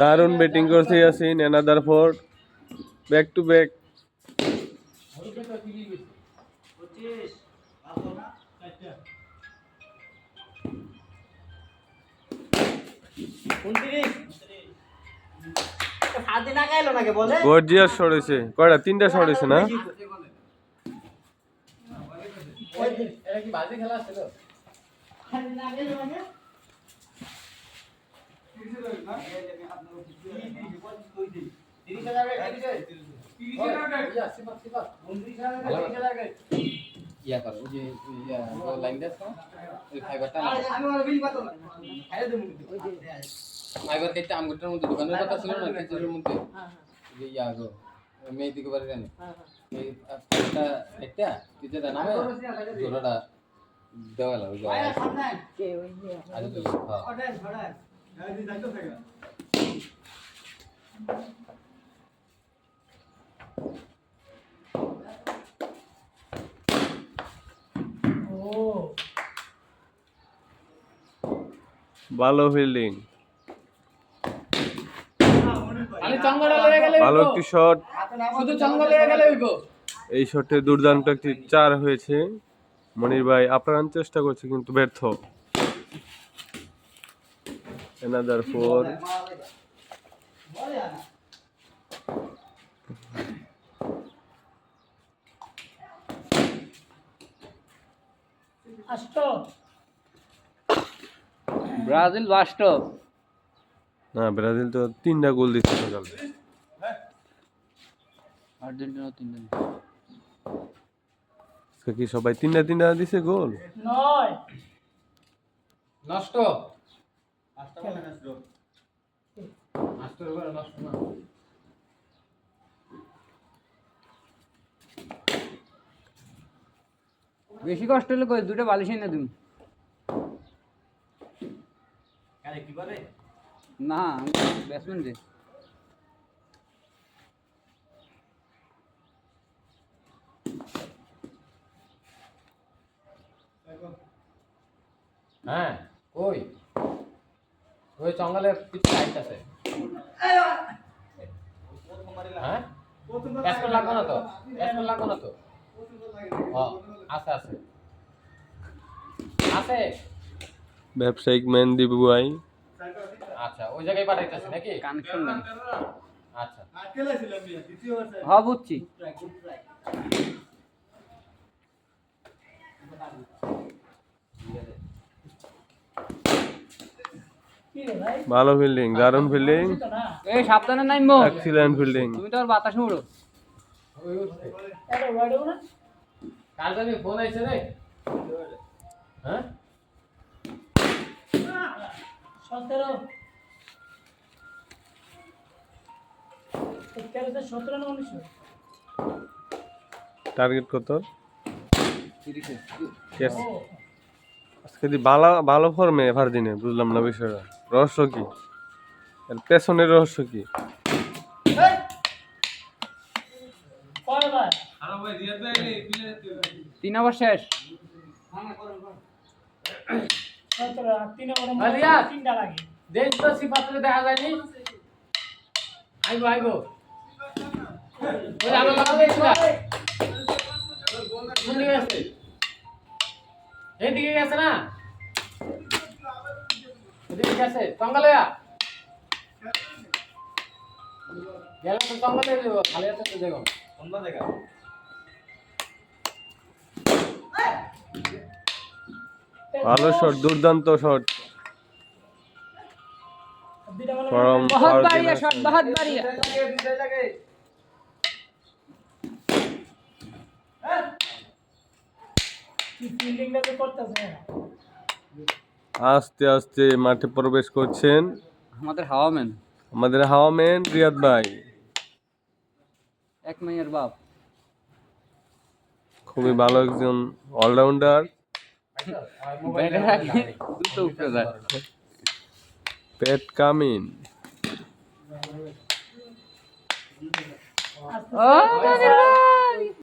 দারুণ ব্যাটিং করছে Yasin another four back to back তিনটা হয়েছে না? নাকি ইয়া করো ওই যে ইয়া লাইন দেখ ওই ফাইবারটা ফাইবার কেটে আমগুটার মধ্যে দোকানের কথা ছিল না কিছুর মধ্যে যে ইয়া গো মেয়ে দিকে বাড়ি জানি এই ফাইবারটা একটা তিনটা নামে জোড়াটা দেওয়া লাগবে জোড়া আজ তো হ্যাঁ ভালো ফিল্ডিং ভালো একটি শট শুধু গেলে এই শটে দুর্দান্ত একটি চার হয়েছে। মনির ভাই আপ্রাণ চেষ্টা করছে কিন্তু ব্যর্থ। ফোর আষ্ট ব্রাজিল বাস্ট না ব্রাজিল তো তিনটা গোল দিচ্ছে আর্জেন্টিনা আজকে কি সবাই তিনটা তিনটা দিছে গোল? নয়। নষ্ট নষ্ট করে নষ্ট না বেশি কষ্ট হলে কই দুটো বালিশ এনে তুমি না ব্যাটসম্যান যে হ্যাঁ। কই? ওই জঙ্গলের পিছনে লাইট আছে। হ্যাঁ? লাগবে না তো? লাগবে না তো? আছে আছে। আছে? ব্যবসায়িক ম্যান দিবু ভাই আচ্ছা ওই জায়গায় পাঠাইতেছি নাকি? কানেকশন আচ্ছা। হ্যাঁ বুঝছি কি রে ভাই ভালো ফিল্ডিং দারুণ ফিল্ডিং এই সাবধানে নাইমো এক্সিলেন্ট ফিল্ডিং তুমি তো আর বাতাসে উড়ো। ওই উঠছে এটা না কাল জানি ফোন আইছে রে। হ্যাঁ? সতেরো। সতেরো না উনিশশো টার্গেট কত. আজকে ভালো ভালো ফর্মে এভার দিনে বুঝলাম না বিষয়টা। রহস্য কি? এর পেছনের রহস্য কি? তিন ওভার শেষ। দেখ তো সিপাত্রে দেখা যায়নি। আইবো আইবো। না? এদিকে গেছে না? এদিকে গেছে জঙ্গলয়া গেলে তো জঙ্গলে দেবো খালি আছে তো দেখো। ভালো শট দুর্দান্ত শট। দুইটা বলে ফরম বহুত বাড়িয়া শট বহুত বাড়িয়া। ফিল্ডিংটা তো করতেছে? না আস্তে আস্তে মাঠে প্রবেশ করছেন। আমাদের হাওয়া ম্যান। আমাদের হাওয়ামেন রিয়াদ ভাই। এক মেয়ের বাপ। খুবই ভালো একজন অলরাউন্ডার। পেট কামিন। ও